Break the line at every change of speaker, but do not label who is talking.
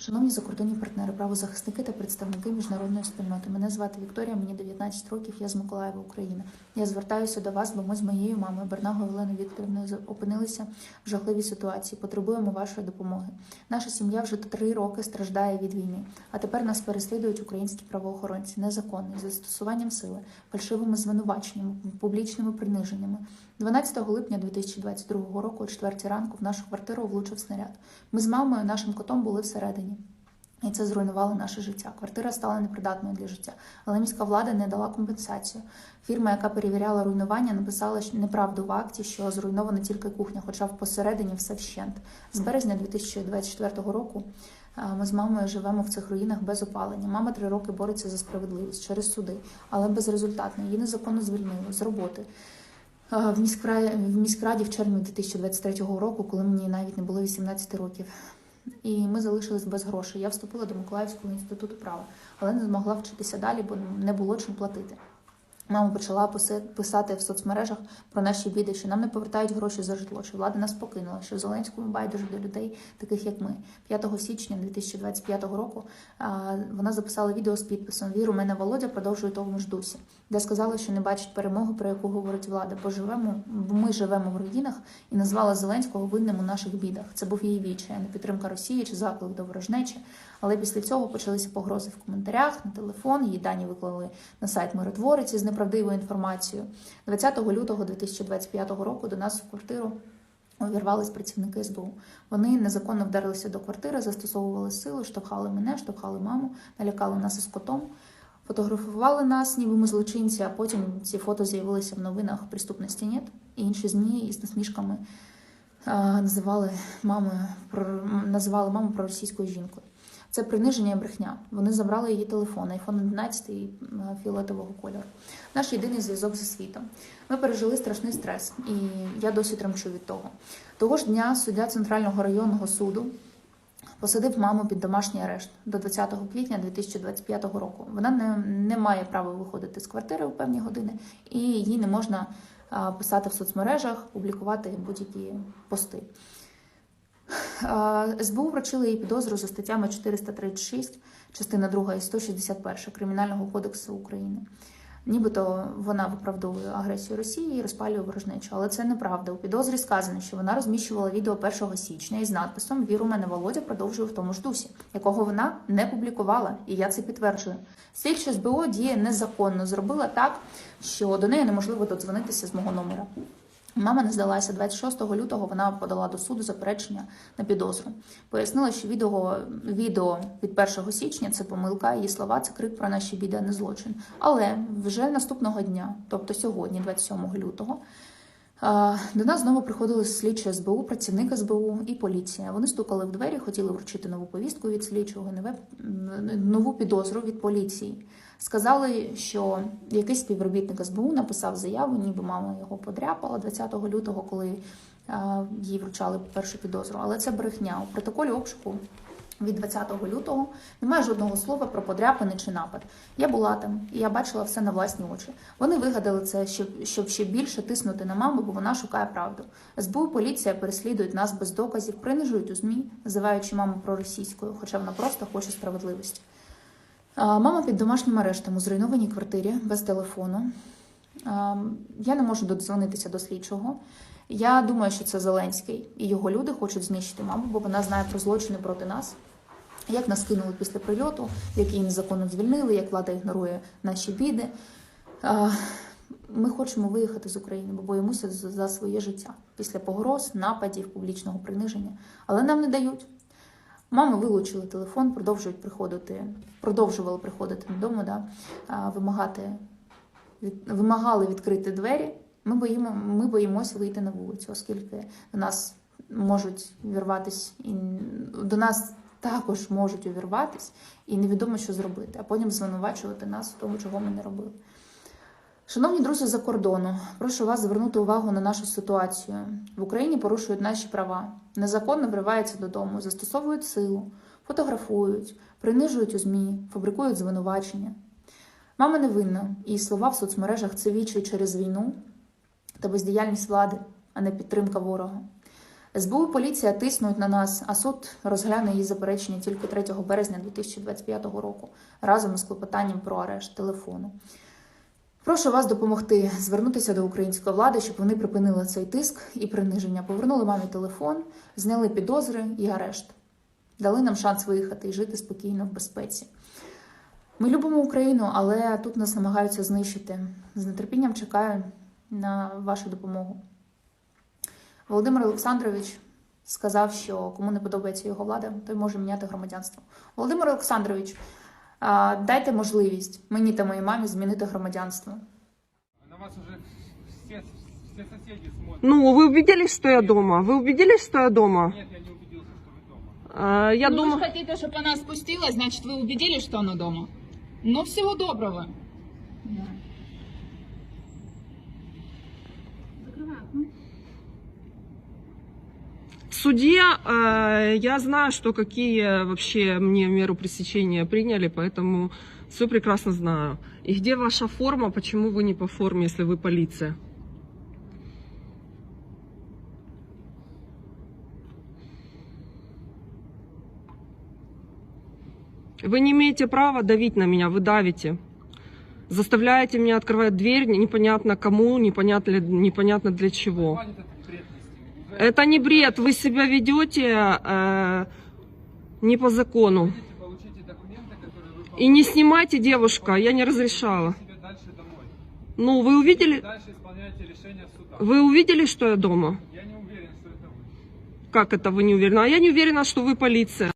Шановні закордонні партнери, правозахисники та представники міжнародної спільноти. Мене звати Вікторія, мені 19 років, я з Миколаєва, Україна. Я звертаюся до вас, бо ми з моєю мамою Бернагою Оленою Вікторівною опинилися в жахливій ситуації. Потребуємо вашої допомоги. Наша сім'я вже три роки страждає від війни, а тепер нас переслідують українські правоохоронці незаконно, застосуванням сили, фальшивими звинуваченнями, публічними приниженнями. 12 липня 2022 року, о 4 ранку, в нашу квартиру влучив снаряд. Ми з мамою, нашим котом були всередині. І це зруйнувало наше життя. Квартира стала непридатною для життя, але міська влада не дала компенсацію. Фірма, яка перевіряла руйнування, написала неправду в акті, що зруйнована тільки кухня, хоча в посередині все вщент. З березня 2024 року ми з мамою живемо в цих руїнах без опалення. Мама три роки бореться за справедливість через суди, але безрезультатно. Її незаконно звільнили з роботи. В міськраді, в міськраді в червні 2023 року, коли мені навіть не було 18 років. І ми залишились без грошей. Я вступила до Миколаївського інституту права, але не змогла вчитися далі, бо не було чим платити. Мама почала писати в соцмережах про наші біди, що нам не повертають гроші за житло, що влада нас покинула, що Зеленському байдуже до людей, таких як ми. 5 січня 2025 року вона записала відео з підписом Віру, мене Володя продовжує тому ж дусі, де сказала, що не бачить перемоги, про яку говорить влада, бо живемо, бо ми живемо в руїнах і назвала Зеленського винним у наших бідах. Це був її відчай, не підтримка Росії чи заклик до ворожнечі. Але після цього почалися погрози в коментарях, на телефон. Її дані виклали на сайт Миротворець із неправдивою інформацією. 20 лютого 2025 року до нас в квартиру увірвались працівники СБУ. Вони незаконно вдарилися до квартири, застосовували силу, штовхали мене, штовхали маму, налякали нас із котом. Фотографували нас, ніби ми злочинці, а потім ці фото з'явилися в новинах «Преступності нет» і інші ЗМІ із насмішками а, називали мамою називали маму проросійською жінкою. Це приниження і брехня. Вони забрали її телефон, iPhone 11 і е, фіолетового кольору. Наш єдиний зв'язок зі світом. Ми пережили страшний стрес, і я досі тремчу від того. Того ж дня суддя Центрального районного суду посадив маму під домашній арешт до 20 квітня 2025 року. Вона не, не має права виходити з квартири у певні години, і їй не можна писати в соцмережах, публікувати будь-які пости. СБУ вручили їй підозру за статтями 436, частина 2 і 161 Кримінального кодексу України. Нібито вона виправдовує агресію Росії і розпалює ворожнечу, але це неправда. У підозрі сказано, що вона розміщувала відео 1 січня із надписом Віру мене Володя продовжує в тому ж дусі, якого вона не публікувала, і я це підтверджую. Слідча СБУ діє незаконно, зробила так, що до неї неможливо додзвонитися з мого номера. Мама не здалася 26 лютого. Вона подала до суду заперечення на підозру. Пояснила, що відео, відео від 1 січня це помилка. Її слова це крик про наші біди, а не злочин. Але вже наступного дня, тобто сьогодні, 27 лютого, до нас знову приходили слідчі СБУ, працівник СБУ і поліція. Вони стукали в двері, хотіли вручити нову повістку від слідчого, нову підозру від поліції. Сказали, що якийсь співробітник СБУ написав заяву, ніби мама його подряпала 20 лютого, коли їй вручали першу підозру. Але це брехня. У протоколі обшуку від 20 лютого немає жодного слова про подряпини чи напад. Я була там, і я бачила все на власні очі. Вони вигадали це, щоб, ще більше тиснути на маму, бо вона шукає правду. СБУ поліція переслідують нас без доказів, принижують у ЗМІ, називаючи маму проросійською, хоча вона просто хоче справедливості. Мама під домашнім арештом у зруйнованій квартирі без телефону. Я не можу додзвонитися до слідчого. Я думаю, що це Зеленський і його люди хочуть знищити маму, бо вона знає про злочини проти нас. Як нас кинули після прильоту, як її незаконно звільнили, як влада ігнорує наші біди. Ми хочемо виїхати з України, бо боїмося за своє життя після погроз, нападів, публічного приниження. Але нам не дають. Мами вилучили телефон, продовжують приходити, продовжували приходити додому, да, вимагати, від, вимагали відкрити двері. Ми, боїмо, ми боїмося вийти на вулицю, оскільки до нас можуть вірватися до нас також можуть увірватись, і невідомо, що зробити, а потім звинувачувати нас в тому, чого ми не робили. Шановні друзі за кордону, прошу вас звернути увагу на нашу ситуацію. В Україні порушують наші права, незаконно вриваються додому, застосовують силу, фотографують, принижують у ЗМІ, фабрикують звинувачення. Мама не винна, її слова в соцмережах це вічі через війну та бездіяльність влади, а не підтримка ворога. СБУ і поліція тиснуть на нас, а суд розгляне її заперечення тільки 3 березня 2025 року разом із клопотанням про арешт телефону. Прошу вас допомогти звернутися до української влади, щоб вони припинили цей тиск і приниження, повернули мамі телефон, зняли підозри і арешт, дали нам шанс виїхати і жити спокійно в безпеці. Ми любимо Україну, але тут нас намагаються знищити. З нетерпінням чекаю на вашу допомогу. Володимир Олександрович сказав, що кому не подобається його влада, той може міняти громадянство. Володимир Олександрович, а, дайте можливість мені та моїй мамі змінити громадянство.
На вас уже все, все соседи смотрят.
Ну, вы убедились, что я дома? Вы убедились, что я дома?
Нет, я не убедился, что вы дома.
А, я
ну,
думаю...
вы же хотите, чтобы она спустилась, значит, вы убедились, что она дома. Ну, всего доброго.
В Суде э, я знаю, что какие вообще мне меру пресечения приняли, поэтому все прекрасно знаю. И где ваша форма? Почему вы не по форме, если вы полиция? Вы не имеете права давить на меня, вы давите. Заставляете меня открывать дверь непонятно кому, непонятно, непонятно для чего. Это не бред, вы себя ведете э, не по закону. И не снимайте, девушка, я не разрешала. Ну, вы увидели, вы увидели, что я дома?
Я не уверен, что это вы.
Как это вы не уверены? А я не уверена, что вы полиция.